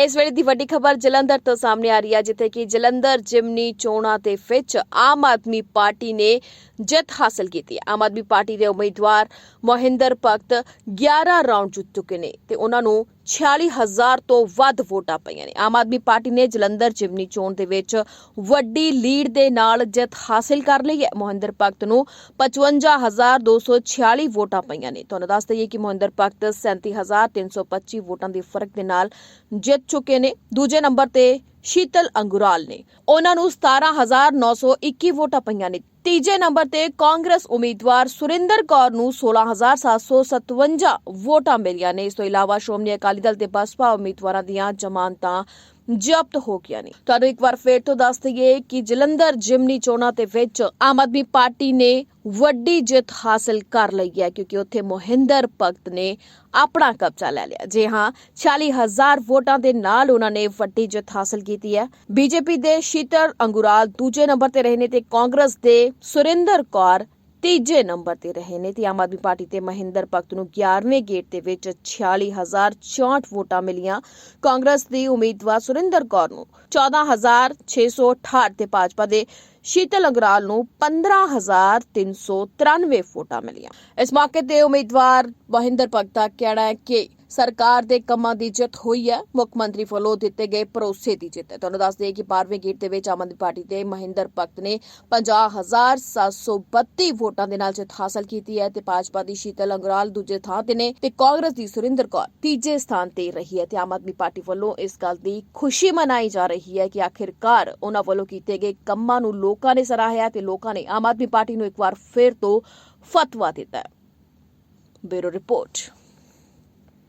ਇਸ ਵੇਲੇ ਦੀ ਵੱਡੀ ਖਬਰ ਜਲੰਧਰ ਤੋਂ ਸਾਹਮਣੇ ਆ ਰਹੀ ਹੈ, ਜਿੱਥੇ ਕਿ ਜਲੰਧਰ, ਜਿਮਨੀ, ਚੋਣਾਂ ਦੇ ਵਿੱਚ ਆਮ ਆਦਮੀ ਪਾਰਟੀ ਨੇ ਜਿੱਤ ਹਾਸਲ ਕੀਤੀ ਹੈ। ਆਮ ਆਦਮੀ ਪਾਰਟੀ ਦੇ ਉਮੀਦਵਾਰ ਮੋਹਿੰਦਰ ਭਗਤ 11 ਰਾਉਂਡ ਜਿੱਤ ਚੁੱਕੇ ਨੇ ਤੇ ਉਹਨਾਂ ਨੂੰ 46000 ਤੋਂ ਵੱਧ ਵੋਟਾਂ ਪਈਆਂ ਨੇ। ਆਮ ਆਦਮੀ ਪਾਰਟੀ ਨੇ ਜਲੰਧਰ, ਜਿਮਨੀ, ਚੋਣ ਦੇ ਵਿੱਚ ਵੱਡੀ ਲੀਡ ਦੇ ਨਾਲ ਜਿੱਤ ਹਾਸਲ ਕਰ ਲਈ ਹੈ। ਮੋਹਿੰਦਰ ਭਗਤ ਨੂੰ 55246 ਵੋਟਾਂ ਪਈਆਂ ਨੇ। ਤੁਹਾਨੂੰ ਦੱਸ ਦਈਏ ਕਿ ਮੋਹਿੰਦਰ ਭਗਤ 37325 ਵੋਟਾਂ ਦੇ ਫ਼ਰਕ ਦੇ ਨਾਲ ਜਿੱਤ ਚੁੱਕੇ ਨੇ। ਦੂਜੇ ਨੰਬਰ ਤੇ ਸ਼ੀਤਲ ਅੰਗੁਰਾਲ ਨੇ। ਉਹਨਾਂ ਨੂੰ 17921 ਵੋਟਾਂ ਪਈਆਂ ਨੇ। ਤੀਜੇ ਨੰਬਰ ਤੇ ਕਾਂਗਰਸ ਉਮੀਦਵਾਰ ਸੁਰਿੰਦਰ ਕੌਰ ਨੂੰ 16757 ਵੋਟਾਂ ਮਿਲੀਆਂ ਨੇ। ਇਸ ਤੋਂ ਇਲਾਵਾ ਸ਼੍ਰੋਮਣੀ ਅਕਾਲੀ ਦਲ ਤੇ ਬਸਪਾ ਉਮੀਦਵਾਰਾਂ ਦੀਆਂ ਜ਼ਮਾਨਤਾਂ ਜ਼ਬਤ ਹੋ ਗਈਆਂ ਨੇ। ਤੁਹਾਨੂੰ ਇੱਕ ਵਾਰ ਫੇਰ ਤੋਂ ਦੱਸ ਦਈਏ ਕਿ ਜਲੰਧਰ ਜਿਮਨੀ ਚੋਣਾਂ ਦੇ ਵਿੱਚ ਆਮ ਆਦਮੀ ਪਾਰਟੀ ਨੇ ਵੱਡੀ ਜਿੱਤ ਹਾਸਲ ਕਰ ਲਈ ਹੈ, ਕਿਉਂਕਿ ਉੱਥੇ ਮੋਹਿੰਦਰ ਭਗਤ ਨੇ ਆਪਣਾ ਕਬਜ਼ਾ ਲੈ ਲਿਆ। ਜੀ ਹਾਂ 40000 ਵੋਟਾਂ ਦੇ ਨਾਲ ਉਹਨਾਂ ਨੇ ਵੱਡੀ ਜਿੱਤ ਹਾਸਲ ਕੀਤੀ ਹੈ। ਬੀਜੇਪੀ ਦੇ ਸ਼ੀਤਲ ਅੰਗੁਰਾਲ ਦੂਜੇ ਨੰਬਰ ਤੇ ਰਹੇ ਨੇ ਤੇ ਕਾਂਗਰਸ ਦੇ ਸੁਰਿੰਦਰ ਕੌਰ ਤੀਜੇ ਨੰਬਰ ਤੇ ਰਹੇ ਨੇ ਤੇ ਆਮ ਆਦਮੀ ਪਾਰਟੀ ਤੇ ਮਹਿੰਦਰ ਭਗਤ ਨੂੰ 11ਵੇਂ ਗੇਟ ਦੇ ਵਿੱਚ 46064 ਵੋਟਾਂ ਮਿਲੀਆਂ। ਕਾਂਗਰਸ ਦੀ ਉਮੀਦਵਾਰ ਸੁਰਿੰਦਰ ਕੌਰ ਨੂੰ 14668 ਤੇ ਭਾਜਪਾ ਦੇ ਸ਼ੀਤਲ ਅੰਗਰਾਲ ਨੂੰ 15393 ਵੋਟਾਂ ਮਿਲੀਆਂ। ਇਸ ਮੌਕੇ ਤੇ ਉਮੀਦਵਾਰ ਮਹਿੰਦਰ ਭਗਤ ਦਾ ਕਹਿਣਾ ਹੈ ਕਿ ਸਰਕਾਰ ਦੇ ਕੰਮਾਂ ਦੀ ਜਿੱਤ ਹੋਈ ਹੈ। ਮੁੱਖ ਮੰਤਰੀ ਵੱਲੋਂ ਦਿੱਤੇ ਗਏ ਭਰੋਸੇ ਦੀ ਜਿੱਤ ਹੈ। ਤੁਹਾਨੂੰ ਦੱਸ ਦਈਏ ਕਿ 12ਵੇਂ ਗੇਟ ਦੇ ਵਿੱਚ ਆਮ ਆਦਮੀ ਪਾਰਟੀ ਦੇ ਮਹਿੰਦਰ ਭਗਤ ਨੇ 50732 ਵੋਟਾਂ ਦੇ ਨਾਲ ਜਿੱਤ ਹਾਸਲ ਕੀਤੀ ਹੈ ਤੇ ਭਾਜਪਾ ਦੀ ਸ਼ੀਤਲ ਅੰਗਰਾਲ ਦੂਜੇ ਥਾਂ ਤੇ ਨੇ ਤੇ ਕਾਂਗਰਸ ਦੀ ਸੁਰਿੰਦਰ ਕੌਰ ਤੀਜੇ ਸਥਾਨ ਤੇ ਰਹੀ ਹੈ। ਤੇ ਆਮ ਆਦਮੀ ਪਾਰਟੀ ਵੱਲੋਂ ਇਸ ਗੱਲ ਦੀ ਖੁਸ਼ੀ ਮਨਾਈ ਜਾ ਰਹੀ ਹੈ ਕਿ ਆਖਿਰਕਾਰ ਉਹਨਾਂ ਵੱਲੋਂ ਕੀਤੇ ਗਏ ਕੰਮਾਂ ਨੂੰ ਲੋਕਾਂ ਨੇ ਸਰਾਹਿਆ ਤੇ ਲੋਕਾਂ ਨੇ ਆਮ ਆਦਮੀ ਪਾਰਟੀ ਨੂੰ ਇੱਕ ਵਾਰ ਫਿਰ ਤੋਂ ਫਤਵਾ ਦਿੱਤਾ ਬਿਊਰੋ ਰਿਪੋਰਟ।